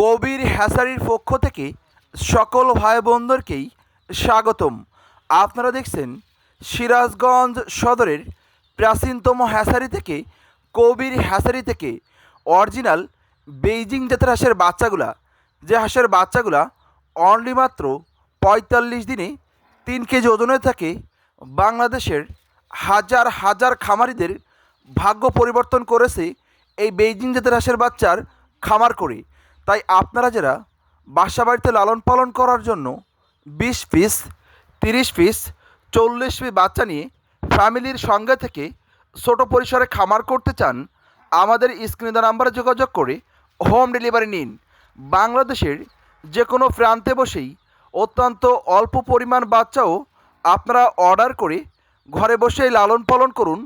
কবির হ্যাসারির পক্ষ থেকে সকল ভাই বোনদেরকেই স্বাগতম। আপনারা দেখছেন সিরাজগঞ্জ সদরের প্রাচীনতম হ্যাসারি থেকে, কবির হ্যাসারি থেকে অরিজিনাল বেইজিং জাতের হাঁসের বাচ্চাগুলা। যে হাঁসের বাচ্চাগুলা অনলি মাত্র পঁয়তাল্লিশ দিনে তিন কেজি ওজনে থাকে, বাংলাদেশের হাজার হাজার খামারিদের ভাগ্য পরিবর্তন করেছে এই বেইজিং জাতের হাঁসের বাচ্চার খামার করে। তাই আপনারা যারা বাসা বাড়িতে লালন পালন করার জন্য বিশ পিস, তিরিশ পিস, চল্লিশ পিস বাচ্চা নিয়ে ফ্যামিলির সঙ্গে থেকে ছোট পরিসরে খামার করতে চান, আমাদের স্ক্রিনে দেওয়া নাম্বারে যোগাযোগ করে হোম ডেলিভারি নিন। বাংলাদেশের যে কোনো প্রান্তে বসেই অত্যন্ত অল্প পরিমাণ বাচ্চাও আপনারা অর্ডার করে ঘরে বসেই লালন পালন করুন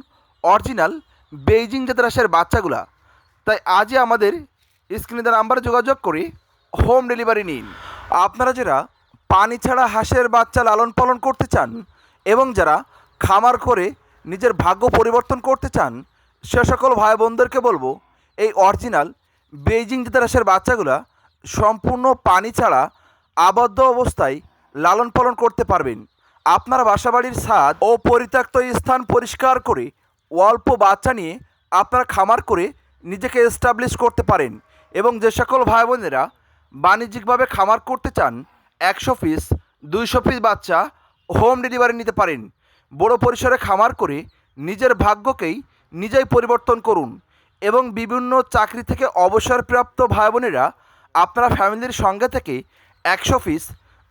অরিজিনাল বেইজিং জাতের বাচ্চাগুলা। তাই আজই আমাদের স্ক্রিনে দেওয়া নাম্বারে যোগাযোগ করে। হোম ডেলিভারি নিন। আপনারা যারা পানি ছাড়া হাঁসের বাচ্চা লালন পালন করতে চান এবং যারা খামার করে নিজের ভাগ্য পরিবর্তন করতে চান, সে সকল ভাই বোনদেরকে বলব, এই অরিজিনাল বেইজিং জাতের বাচ্চাগুলা সম্পূর্ণ পানি ছাড়া আবদ্ধ অবস্থায় লালন পালন করতে পারবেন। আপনার বাসাবাড়ির ছাদ ও পরিত্যক্ত স্থান পরিষ্কার করে অল্প বাচ্চা নিয়ে আপনারা খামার করে নিজেকে এস্টাবলিশ করতে পারেন। এবং যে সকল ভাই বোনেরা বাণিজ্যিকভাবে খামার করতে চান, একশো পিস, দুইশো পিস বাচ্চা হোম ডেলিভারি নিতে পারেন। বড় পরিসরে খামার করে নিজের ভাগ্যকেই নিজেই পরিবর্তন করুন এবং বিভিন্ন চাকরি থেকে অবসরপ্রাপ্ত ভাই বোনেরা আপনারা ফ্যামিলির সঙ্গে থেকে একশো পিস,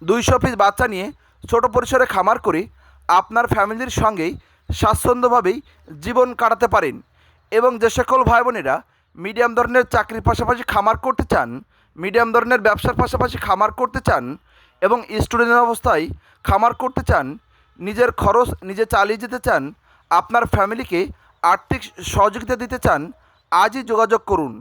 দুইশো পিস বাচ্চা নিয়ে ছোট পরিসরে খামার করে আপনার ফ্যামিলির সঙ্গেই স্বাচ্ছন্দ্যভাবেই জীবন কাটাতে পারেন। এবং যে সকল ভাই বোনেরা মিডিয়াম ধরনের চাকরির পাশাপাশি খামার করতে চান, মিডিয়াম ধরনের ব্যবসার পাশাপাশি খামার করতে চান এবং স্টুডেন্ট অবস্থায় খামার করতে চান, নিজের খরচ নিজে চালিয়ে যেতে চান, আপনার ফ্যামিলিকে আর্থিক সহযোগিতা দিতে চান, আজই যোগাযোগ করুন।